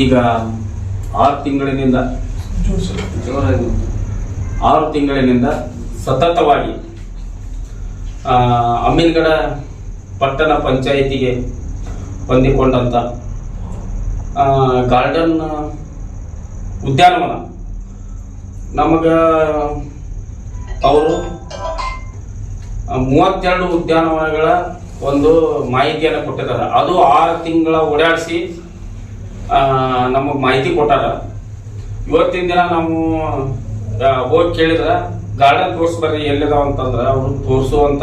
ಈಗ ಆರು ತಿಂಗಳಿನಿಂದ ಆರು ತಿಂಗಳಿನಿಂದ ಸತತವಾಗಿ ಅಮೀನ್ಗಡ ಪಟ್ಟಣ ಪಂಚಾಯಿತಿಗೆ ಹೊಂದಿಕೊಂಡಂತ ಗಾರ್ಡನ್ ಉದ್ಯಾನವನ. ನಮಗ ಅವರು ಮೂವತ್ತೆರಡು ಉದ್ಯಾನವನಗಳ ಒಂದು ಮಾಹಿತಿಯನ್ನು ಕೊಟ್ಟಿದ್ದಾರೆ. ಅದು ಆರು ತಿಂಗಳ ಓಡಾಡಿಸಿ ನಮಗೆ ಮಾಹಿತಿ ಕೊಟ್ಟಾರ. ಇವತ್ತಿನ ದಿನ ನಾವು ಹೋಗಿ ಕೇಳಿದ್ರ, ಗಾರ್ಡನ್ ತೋರಿಸ್ಬರ್ರಿ ಎಲ್ಲಿದಾವ ಅಂತಂದ್ರ, ಅವರು ತೋರಿಸುವಂತ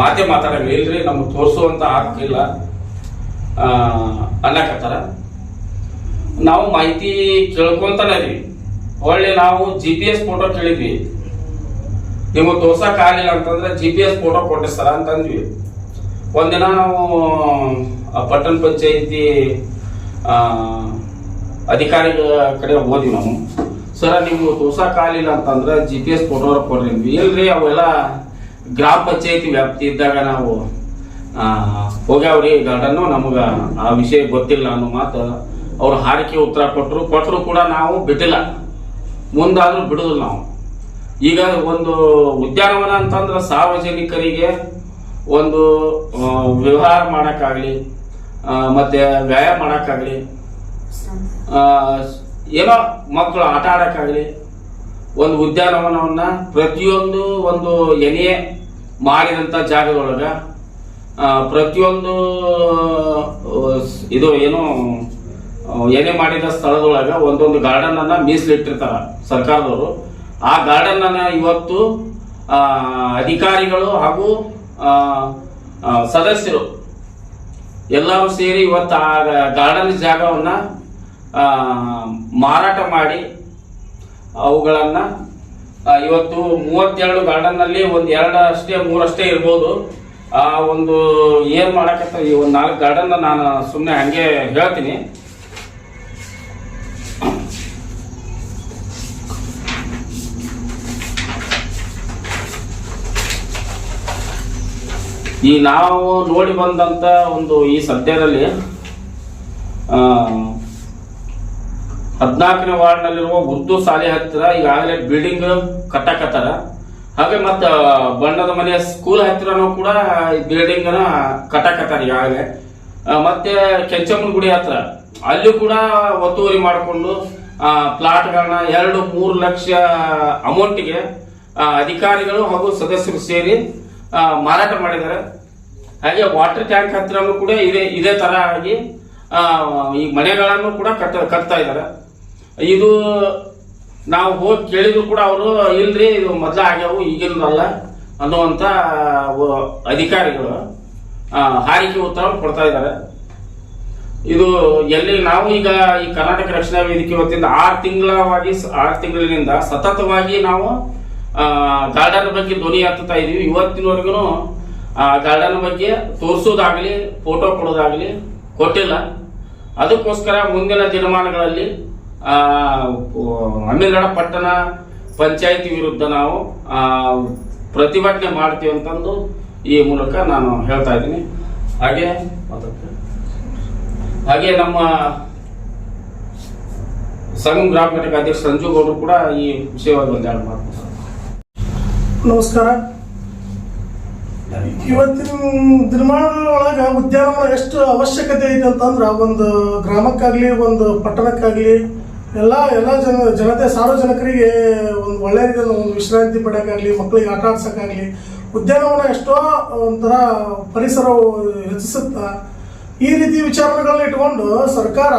ಮಾತೆ ಮಾತಾಡಂಗ ಇಲ್ರಿ, ನಮ್ಗೆ ತೋರಿಸುವಂತ ಆಗ್ತಿಲ್ಲ ಅನ್ನಕತ್ತಾರ. ನಾವು ಮಾಹಿತಿ ಕೇಳ್ಕೊಂತಾನೆ ಹೊಳ್ಳಿ ಒಳ್ಳೆ ನಾವು ಜಿ ಪಿ ಎಸ್ ಫೋಟೋ ಕೇಳಿದ್ವಿ. ನಿಮಗೆ ತೋರ್ಸಕ್ ಆಗಲಿಲ್ಲ ಅಂತಂದ್ರೆ ಜಿ ಪಿ ಎಸ್ ಫೋಟೋ ಕೊಟ್ಟಿಸ್ತಾರ ಅಂತಂದ್ವಿ. ಒಂದಿನ ನಾವು ಪಟ್ಟಣ ಪಂಚಾಯತಿ ಅಧಿಕಾರಿಗಳ ಕಡೆ ಹೋದ್ವಿ ನಾವು. ಸರ, ನೀವು ತೋರ್ಸಕ್ಕಾಗಲಿಲ್ಲ ಅಂತಂದ್ರೆ ಜಿ ಪಿ ಎಸ್ ಫೋಟೋ ಕೊಡ್ರಿ ಇಲ್ರಿ, ಅವೆಲ್ಲ ಗ್ರಾಮ ಪಂಚಾಯತಿ ವ್ಯಾಪ್ತಿ ಇದ್ದಾಗ ನಾವು ಹೋಗ್ಯಾವ್ರಿ. ಗಾರ್ಡನ್ನು ನಮಗ ಆ ವಿಷಯ ಗೊತ್ತಿಲ್ಲ ಅನ್ನೋ ಮಾತು ಅವ್ರು ಹಾರಿಕೆ ಉತ್ತರ ಕೊಟ್ಟರು ಕೊಟ್ಟರು ಕೂಡ ನಾವು ಬಿಟ್ಟಿಲ್ಲ. ಮುಂದಾದ್ರೂ ಬಿಡುದಿಲ್ಲ ನಾವು. ಈಗ ಒಂದು ಉದ್ಯಾನವನ ಅಂತಂದ್ರೆ ಸಾರ್ವಜನಿಕರಿಗೆ ಒಂದು ವ್ಯವಹಾರ ಮಾಡಕ್ಕಾಗ್ಲಿ ಮತ್ತೆ ವ್ಯಾಯಾಮ ಮಾಡಕ್ಕಾಗ್ಲಿ ಏನೋ ಮಕ್ಕಳು ಆಟ ಆಡೋಕ್ಕಾಗಲಿ, ಒಂದು ಉದ್ಯಾನವನವನ್ನ ಪ್ರತಿಯೊಂದು ಒಂದು ಎನೆ ಮಾಡಿದಂತ ಜಾಗದೊಳಗ ಪ್ರತಿಯೊಂದು ಇದು ಏನು ಏನೇ ಮಾಡಿದ ಸ್ಥಳದೊಳಗ ಒಂದೊಂದು ಗಾರ್ಡನ್ ಅನ್ನ ಮೀಸಲಿಟ್ಟಿರ್ತಾರ ಸರ್ಕಾರದವರು. ಆ ಗಾರ್ಡನ್ ಅನ್ನ ಇವತ್ತು ಅಧಿಕಾರಿಗಳು ಹಾಗೂ ಸದಸ್ಯರು ಎಲ್ಲರೂ ಸೇರಿ ಇವತ್ತು ಆ ಗಾರ್ಡನ್ ಜಾಗವನ್ನು ಮಾರಾಟ ಮಾಡಿ, ಅವುಗಳನ್ನು ಇವತ್ತು ಮೂವತ್ತೆರಡು ಗಾರ್ಡನ್ನಲ್ಲಿ ಒಂದ್ ಎರಡು ಅಷ್ಟೇ ಮೂರಷ್ಟೇ ಇರ್ಬೋದು. ಆ, ಒಂದು ಏನು ಮಾಡಕತ್ತ, ಈ ಒಂದು ನಾಲ್ಕು ಗಾರ್ಡನ್ನ ನಾನು ಸುಮ್ಮನೆ ಹಾಗೆ ಹೇಳ್ತೀನಿ. ಈ ನಾವು ನೋಡಿ ಬಂದಂತ ಒಂದು ಈ ಸದ್ಯದಲ್ಲಿ ಹದಿನಾಲ್ಕನೇ ವಾರ್ಡ್ ವಾರ್ಡ್ನಲ್ಲಿರುವ ಉರ್ದು ಶಾಲೆ ಹತ್ತಿರ ಈಗಾಗಲೇ ಬಿಲ್ಡಿಂಗ್ ಕಟ್ಟಕತ್ತಾರ. ಹಾಗೆ ಮತ್ತ ಬಣ್ಣದ ಮನೆಯ ಸ್ಕೂಲ್ ಹತ್ತಿರನೂ ಕೂಡ ಬಿಲ್ಡಿಂಗ್ನ ಕಟ್ಟಕತ್ತಾರ ಈಗಾಗಲೇ. ಮತ್ತೆ ಕೆಂಚಮ್ಮನ ಗುಡಿ ಹತ್ರ, ಅಲ್ಲಿ ಕೂಡ ಒತ್ತುವರಿ ಮಾಡಿಕೊಂಡು ಪ್ಲಾಟ್ಗಳನ್ನ ಎರಡು ಮೂರು ಲಕ್ಷ ಅಮೌಂಟಿಗೆ ಅಧಿಕಾರಿಗಳು ಹಾಗೂ ಸದಸ್ಯರು ಸೇರಿ ಮಾರಾಟ ಮಾಡಿದ್ದಾರೆ. ಹಾಗೆ ವಾಟರ್ ಟ್ಯಾಂಕ್ ಹತ್ರನೂ ಕೂಡ ಇದೇ ಇದೇ ತರ ಆಗಿ ಈ ಮನೆಗಳನ್ನು ಕೂಡ ಕಟ್ಟ, ಕಟ್ತಾ ಇದ್ದಾರೆ. ಇದು ನಾವು ಹೋಗಿ ಕೇಳಿದ್ರು ಕೂಡ ಅವರು, ಇಲ್ರಿ, ಇದು ಮೊದ್ಲ ಆಗ್ಯಾವು ಈಗಿನದಲ್ಲ ಅನ್ನುವಂತ ವ- ಅಧಿಕಾರಿಗಳು ಹಾರಿಕೆ ಉತ್ತರ ಕೊಡ್ತಾ ಇದ್ದಾರೆ. ಇದು ಎಲ್ಲಿ ನಾವು ಈಗ ಈ ಕರ್ನಾಟಕ ರಕ್ಷಣಾ ವೇದಿಕೆ ವತಿಯಿಂದ ಆರು ತಿಂಗಳವಾಗಿ ಆರು ತಿಂಗಳಿನಿಂದ ಸತತವಾಗಿ ನಾವು ಗಾರ್ಡನ್ ಬಗ್ಗೆ ಧ್ವನಿ ಎತ್ತುತ್ತಾ ಇದೀವಿ. ಇವತ್ತಿನವರೆಗೂ, ಆ, ಗಾರ್ಡನ್ ಬಗ್ಗೆ ತೋರಿಸೋದಾಗ್ಲಿ ಫೋಟೋ ಕೊಡೋದಾಗ್ಲಿ ಕೊಟ್ಟಿಲ್ಲ. ಅದಕ್ಕೋಸ್ಕರ ಮುಂದಿನ ದಿನಮಾನಗಳಲ್ಲಿ ಅಮೀರ್ಗಢ ಪಟ್ಟಣ ಪಂಚಾಯಿತಿ ವಿರುದ್ಧ ನಾವು ಪ್ರತಿಭಟನೆ ಮಾಡ್ತೀವಿ ಅಂತಂದು ಈ ಮೂಲಕ ನಾನು ಹೇಳ್ತಾ ಇದ್ದೀನಿ. ಹಾಗೆ ಹಾಗೆ ನಮ್ಮ ಸಂಘ ಗ್ರಾಮ ಘಟಕ ಅಧ್ಯಕ್ಷ ಸಂಜು ಗೌಡರು ಕೂಡ ಈ ವಿಷಯವಾಗಿ ಎರಡು ಮಾತು ನಮಸ್ಕಾರ. ಇವತ್ತಿನ ದಿನಮಾನದ ಒಳಗ ಉದ್ಯಾನವನ ಎಷ್ಟು ಅವಶ್ಯಕತೆ ಐತೆ ಅಂತಂದ್ರೆ ಒಂದು ಗ್ರಾಮಕ್ಕಾಗಲಿ ಒಂದು ಪಟ್ಟಣಕ್ಕಾಗಲಿ ಎಲ್ಲ ಎಲ್ಲ ಜನ ಜನತೆ ಸಾರ್ವಜನಿಕರಿಗೆ ಒಂದು ಒಳ್ಳೆ ರೀತಿಯ ಒಂದು ವಿಶ್ರಾಂತಿ ಪಡೆಯೋಕ್ಕಾಗಲಿ ಮಕ್ಕಳಿಗೆ ಆಟ ಆಡ್ಸೋಕ್ಕಾಗಲಿ ಉದ್ಯಾನವನ ಎಷ್ಟೋ ಒಂಥರ ಪರಿಸರ ಹೆಚ್ಚಿಸುತ್ತ ಈ ರೀತಿ ವಿಚಾರಗಳನ್ನ ಇಟ್ಕೊಂಡು ಸರ್ಕಾರ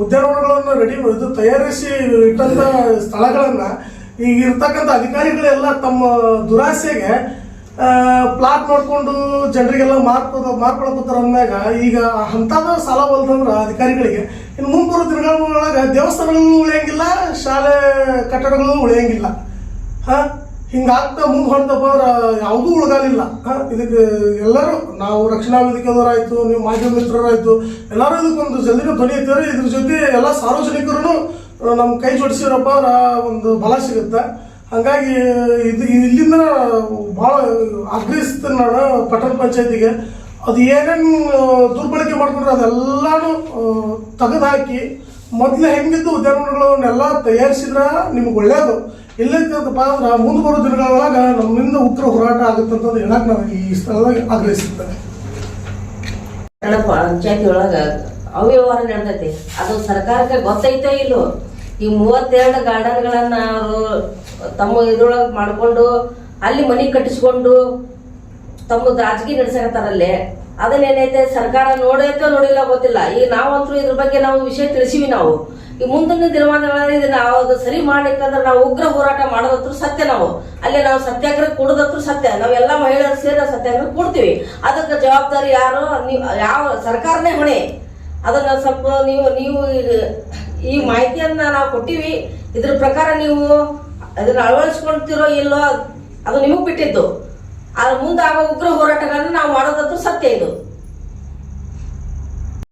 ಉದ್ಯಾನವನಗಳನ್ನು ರೆಡಿ ಇದು ತಯಾರಿಸಿ ಇಟ್ಟಂತ ಸ್ಥಳಗಳನ್ನ ಈಗ ಇರ್ತಕ್ಕಂಥ ಅಧಿಕಾರಿಗಳೆಲ್ಲ ತಮ್ಮ ದುರಾಸೆಗೆ ಪ್ಲಾಟ್ ನೋಡ್ಕೊಂಡು ಜನರಿಗೆಲ್ಲ ಮಾರ್ಕೋದ ಮಾರ್ಕೊಳಕತ್ತಾರ ಅಂದಾಗ ಈಗ ಅಂಥದ್ದು ಸಾಲ ಬಲ್ತಂದ್ರ ಅಧಿಕಾರಿಗಳಿಗೆ ಇನ್ನು ಮುಂಬರುವ ದಿನಗಳೊಳಗೆ ದೇವಸ್ಥಾನಗಳು ಉಳಿಯಂಗಿಲ್ಲ, ಶಾಲೆ ಕಟ್ಟಡಗಳು ಉಳಿಯಂಗಿಲ್ಲ. ಹಾಂ? ಹಿಂಗಾಗ್ತಾ ಮುಂದೆ ಹೊಂಟಪ್ಪ ಅಂದ್ರೆ ಯಾವುದೂ ಉಳಗಾಲಿಲ್ಲ. ಇದಕ್ಕೆ ಎಲ್ಲರೂ ನಾವು ರಕ್ಷಣಾ ವೇದಿಕೆಯವರಾಯಿತು ನೀವು ಮಾಧ್ಯಮ ಮಿತ್ರರಾಯ್ತು, ಎಲ್ಲರೂ ಇದಕ್ಕೊಂದು ಜಲ್ದಿನ ಧ್ವನಿ ಎತ್ತಿದ್ರೆ ಇದ್ರ ಜೊತೆ ಎಲ್ಲ ಸಾರ್ವಜನಿಕರು ನಮ್ಮ ಕೈ ಜೋಡಿಸಿರಪ್ಪ ಅಂದ್ರೆ ಒಂದು ಬಲ ಸಿಗುತ್ತೆ. ಹಂಗಾಗಿ, ಇದು ಇಲ್ಲಿಂದ ಭಾಳ ಆಗ್ರಹಿಸ್ತೀನಿ ನಾನು ಪಟ್ಟಣ ಪಂಚಾಯತಿಗೆ ಅದು ಏನೇನು ದುರ್ಬಳಕೆ ಮಾಡ್ಕೊಂಡ್ರೆ ಅದೆಲ್ಲಾನು ತೆಗೆದು ಹಾಕಿ ಮೊದಲು ಹೆಂಗಿದ್ದು ಉದ್ಯಾನವನಗಳನ್ನೆಲ್ಲ ತಯಾರಿಸಿದ್ರೆ ನಿಮ್ಗೆ ಒಳ್ಳೇದು. ಇಲ್ಲೈತಪ್ಪ ಅಂದ್ರೆ ಮುಂದೆ ಬರೋ ದಿನಗಳೊಳಗೆ ನಮ್ಮಿಂದ ಉತ್ತರ ಹೋರಾಟ ಆಗುತ್ತೆ ಅಂತಂದು ಹೇಳಕ್ ನಾನು ಈ ಸ್ಥಳದಾಗ ಆಗ್ರಹಿಸುತ್ತೇನೆ. ಪಂಚಾಯತಿ ಒಳಗೆ ಅವ್ಯವಹಾರ ನಡೆದೈತಿ. ಅದು ಸರ್ಕಾರಕ್ಕೆ ಗೊತ್ತೈತೆ ಇಲ್ಲೋ? ಈ ಮೂವತ್ತೆರಡು ಗಾರ್ಡನ್ಗಳನ್ನ ಅವರು ತಮ್ಮ ಇದ್ರೊಳಗೆ ಮಾಡ್ಕೊಂಡು ಅಲ್ಲಿ ಮನಿ ಕಟ್ಟಿಸ್ಕೊಂಡು ತಮ್ಮ ರಾಜಕೀಯ ನಡೆಸಕತ್ತಾರಲ್ಲಿ. ಅದನ್ನೇನೈತೆ ಸರ್ಕಾರ ನೋಡೈತೋ ನೋಡಿಲ್ಲ ಗೊತ್ತಿಲ್ಲ. ಈಗ ನಾವಂತೂ ಇದ್ರ ಬಗ್ಗೆ ನಾವು ವಿಷಯ ತಿಳಿಸಿವಿ ನಾವು. ಈ ಮುಂದಿನ ದಿನಮಾನಗಳಲ್ಲಿ ಇದನ್ನ ಅದು ಸರಿ ಮಾಡ್ಲಿಕ್ಕಂದ್ರೆ ನಾವು ಉಗ್ರ ಹೋರಾಟ ಮಾಡೋದತ್ರ ಸತ್ಯ ನಾವು. ಅಲ್ಲಿ ನಾವು ಸತ್ಯಾಗ್ರಹ ಕೊಡೋದತ್ರ ಸತ್ಯ. ನಾವೆಲ್ಲ ಮಹಿಳೆಯರು ಸೇರಿ ಸತ್ಯಾಗ್ರಹ ಕೊಡ್ತೀವಿ. ಅದಕ್ಕೆ ಜವಾಬ್ದಾರಿ ಯಾರು? ನೀವು ಯಾವ ಸರ್ಕಾರನೇ ಹೊಣೆ. ಅದನ್ನ ಸ್ವಲ್ಪ ನೀವು ನೀವು ಈ- ಮಾಹಿತಿಯನ್ನ ನಾವು ಕೊಟ್ಟಿವಿ. ಇದ್ರ ಪ್ರಕಾರ ನೀವು ಅದನ್ನ ಅಳವಡಿಸ್ಕೊಳ್ತಿರೋ ಇಲ್ಲೋ ಅದು ನಿಮಗೆ ಬಿಟ್ಟಿದ್ದು. ಅದ್ರ ಮುಂದಾಗೋ ಉಗ್ರ ಹೋರಾಟಗಳನ್ನ ನಾವು ಮಾಡೋದಂತೂ ಸತ್ಯ ಇದು.